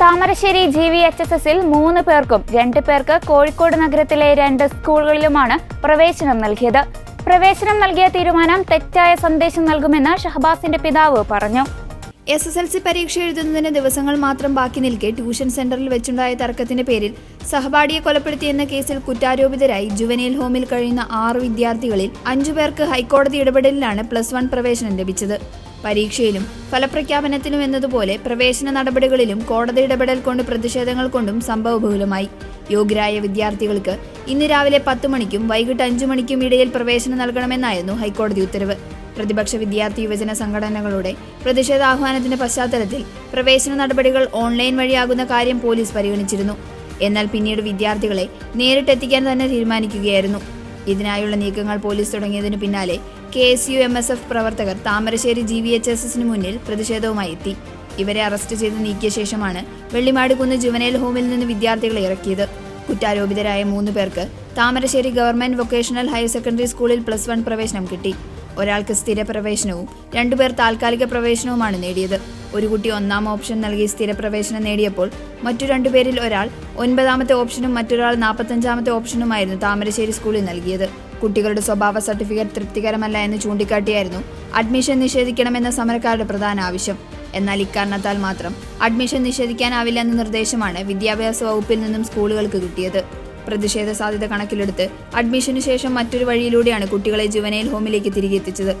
Thamarassery G V H S എസിൽ മൂന്ന് പേർക്കും രണ്ട് പേർക്ക് കോഴിക്കോട് നഗരത്തിലെ രണ്ട് സ്കൂളുകളിലുമാണ് പ്രവേശനം നൽകിയത്. പ്രവേശനം നൽകിയ തീരുമാനം തെറ്റായ സന്ദേശം നൽകുമെന്ന് ഷഹബാസിന്റെ പിതാവ് പറഞ്ഞു. എസ് എസ് എൽ സി പരീക്ഷ എഴുതുന്നതിന് ദിവസങ്ങൾ മാത്രം ബാക്കി നിൽക്കെ ട്യൂഷൻ സെന്ററിൽ വെച്ചുണ്ടായ തർക്കത്തിന്റെ പേരിൽ സഹപാഠിയെ കൊലപ്പെടുത്തിയെന്ന കേസിൽ കുറ്റാരോപിതരായി ജുവനൈൽ ഹോമിൽ കഴിയുന്ന ആറ് വിദ്യാർത്ഥികളിൽ അഞ്ചു പേർക്ക് ഹൈക്കോടതി ഇടപെടലിലാണ് പ്ലസ് വൺ പ്രവേശനം ലഭിച്ചത്. പരീക്ഷയിലും ഫലപ്രഖ്യാപനത്തിലും എന്നതുപോലെ പ്രവേശന നടപടികളിലും കോടതി ഇടപെടൽ കൊണ്ട് പ്രതിഷേധങ്ങൾ കൊണ്ടും സംഭവബഹുലമായി. യോഗ്യരായ വിദ്യാർത്ഥികൾക്ക് ഇന്ന് രാവിലെ പത്ത് മണിക്കും വൈകിട്ട് അഞ്ചു മണിക്കും ഇടയിൽ പ്രവേശനം നൽകണമെന്നായിരുന്നു ഹൈക്കോടതി ഉത്തരവ്. പ്രതിപക്ഷ വിദ്യാർത്ഥി യുവജന സംഘടനകളുടെ പ്രതിഷേധാഹ്വാനത്തിന്റെ പശ്ചാത്തലത്തിൽ പ്രവേശന നടപടികൾ ഓൺലൈൻ വഴിയാകുന്ന കാര്യം പോലീസ് പരിഗണിച്ചിരുന്നു. എന്നാൽ പിന്നീട് വിദ്യാർത്ഥികളെ നേരിട്ടെത്തിക്കാൻ തന്നെ തീരുമാനിക്കുകയായിരുന്നു. ഇതിനായുള്ള നീക്കങ്ങൾ പോലീസ് തുടങ്ങിയതിനു പിന്നാലെ K S U M S F പ്രവർത്തകർ Thamarassery G V H S എസിന് മുന്നിൽ പ്രതിഷേധവുമായി എത്തി. ഇവരെ അറസ്റ്റ് ചെയ്ത് നീക്കിയ ശേഷമാണ് വെള്ളിമാടുകുന്ന് ജുവനൈൽ ഹോമിൽ നിന്ന് വിദ്യാർത്ഥികളെ ഇറക്കിയത്. കുറ്റാരോപിതരായ മൂന്ന് പേർക്ക് Thamarassery government vocational higher secondary സ്കൂളിൽ പ്ലസ് വൺ പ്രവേശനം കിട്ടി. ഒരാൾക്ക് സ്ഥിരപ്രവേശനവും രണ്ടുപേർ താൽക്കാലിക പ്രവേശനവുമാണ് നേടിയത്. ഒരു കുട്ടി ഒന്നാം ഓപ്ഷൻ നൽകി സ്ഥിര പ്രവേശനം നേടിയപ്പോൾ മറ്റു രണ്ടുപേരിൽ ഒരാൾ ഒൻപതാമത്തെ ഓപ്ഷനും മറ്റൊരാൾ നാൽപ്പത്തഞ്ചാമത്തെ ഓപ്ഷനുമായിരുന്നു താമരശ്ശേരി സ്കൂളിൽ നൽകിയത്. കുട്ടികളുടെ സ്വഭാവ സർട്ടിഫിക്കറ്റ് തൃപ്തികരമല്ല എന്ന് ചൂണ്ടിക്കാട്ടിയായിരുന്നു അഡ്മിഷൻ നിഷേധിക്കണമെന്ന സമരക്കാരുടെ പ്രധാന ആവശ്യം. എന്നാൽ ഇക്കാരണത്താൽ മാത്രം അഡ്മിഷൻ നിഷേധിക്കാനാവില്ല എന്ന നിർദ്ദേശമാണ് വിദ്യാഭ്യാസ വകുപ്പിൽ നിന്നും സ്കൂളുകൾക്ക് കിട്ടിയത്. പ്രതിഷേധ സാധ്യത കണക്കിലെടുത്ത് അഡ്മിഷനു ശേഷം മറ്റൊരു വഴിയിലൂടെയാണ് കുട്ടികളെ ജുവനൈൽ ഹോമിലേക്ക് തിരികെ എത്തിച്ചത്.